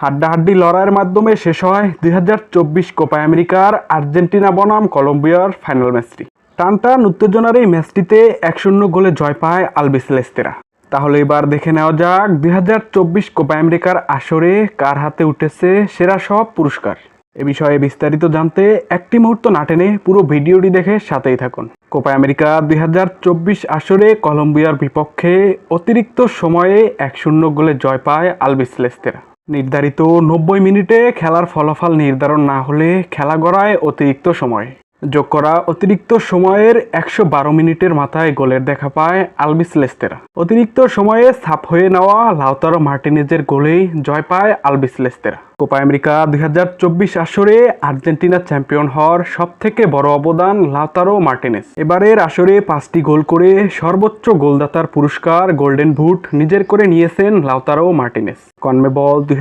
হাড্ডাহাড্ডি লড়াইয়ের মাধ্যমে শেষ হয় দুই হাজার চব্বিশ কোপা আমেরিকার আর্জেন্টিনা বনাম কলম্বিয়ার ফাইনাল ম্যাচটি। টানটান উত্তেজনার এই ম্যাচটিতে এক শূন্য গোলে জয় পায় আলবিসেলেস্তেরা তাহলে এবার দেখে নেওয়া যাক দুই হাজার চব্বিশ কোপা আমেরিকার আসরে কার হাতে উঠেছে সেরা সব পুরস্কার। এ বিষয়ে বিস্তারিত জানতে একটি মুহূর্ত না টেনে পুরো ভিডিওটি দেখে সাথেই থাকুন। কোপা আমেরিকা দুই হাজার চব্বিশ আসরে কলম্বিয়ার বিপক্ষে অতিরিক্ত সময়ে এক শূন্য গোলে জয় পায় আলবিসেলেস্তেরা নির্ধারিত নব্বই মিনিটে খেলার ফলাফল নির্ধারণ না হলে খেলা গড়ায় অতিরিক্ত সময়। যোগ করা অতিরিক্ত সময়ের একশো বারো মিনিটের মাথায় গোলের দেখা পায় আলবিস লেস্তেরা। অতিরিক্ত সময়ে সাপ হয়ে নেওয়া লাউতারো মার্টিনেজের গোলেই জয় পায় আলবিস লেস্তেরা। কোপা আমেরিকা দুই হাজার চব্বিশ আসরে আর্জেন্টিনা চ্যাম্পিয়ন হওয়ার সব থেকে বড় অবদান লাউতারো মার্টিনেজ এবারের আসরে পাঁচটি গোল করে সর্বোচ্চ গোলদাতার পুরস্কার গোল্ডেন বুট নিজের করে নিয়েছেন লাউতারো মার্টিনেজ কনমেবল দুই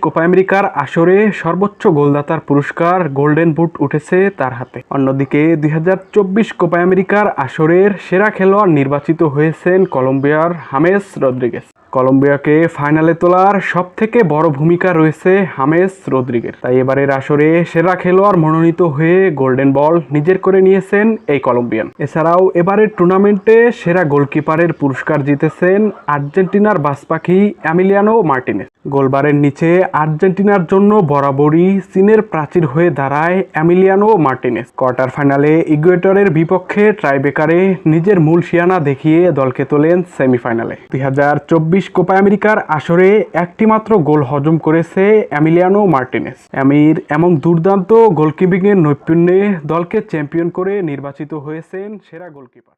কোপা আমেরিকার আসরে সর্বোচ্চ গোলদাতার পুরস্কার গোল্ডেন বুট উঠেছে তার হাতে। অন্যদিকে দুই হাজার চব্বিশ কোপা আমেরিকার আসরের সেরা খেলোয়াড় নির্বাচিত হয়েছেন কলম্বিয়ার হামেস রদ্রিগেস কলম্বিয়াকে ফাইনালে তোলার সব থেকে বড় ভূমিকা রয়েছে হামেস রদ্রিগের। তাই এবারের আসরে সেরা খেলোয়াড় মনোনীত হয়ে গোল্ডেন বল নিজের করে নিয়েছেন এই কলম্বিয়ান। এছাড়াও এবারের টুর্নামেন্টে সেরা গোলকিপারের পুরস্কার জিতেছেন আর্জেন্টিনার বাসপাখি অ্যামিলিয়ানো মার্টিনেস। গোলবারের নিচে আর্জেন্টিনার জন্য বরাবরই চীনের প্রাচীর হয়ে দাঁড়ায় অ্যামিলিয়ানো মার্টিনেস। কোয়ার্টার ফাইনালে ইকুয়েটরের বিপক্ষে ট্রাইবেকারে নিজের মূল শিয়ানা দেখিয়ে দলকে তোলেন সেমিফাইনালে। দুই হাজার চব্বিশ কোপা আমেরিকার আসরে একটিমাত্র গোল হজম করেছে অ্যামিলিয়ানো মার্টিনেস। অ্যামির এমন দুর্দান্ত গোলকিপিংয়ের নৈপুণ্যে দলকে চ্যাম্পিয়ন করে নির্বাচিত হয়েছেন সেরা গোলকিপার।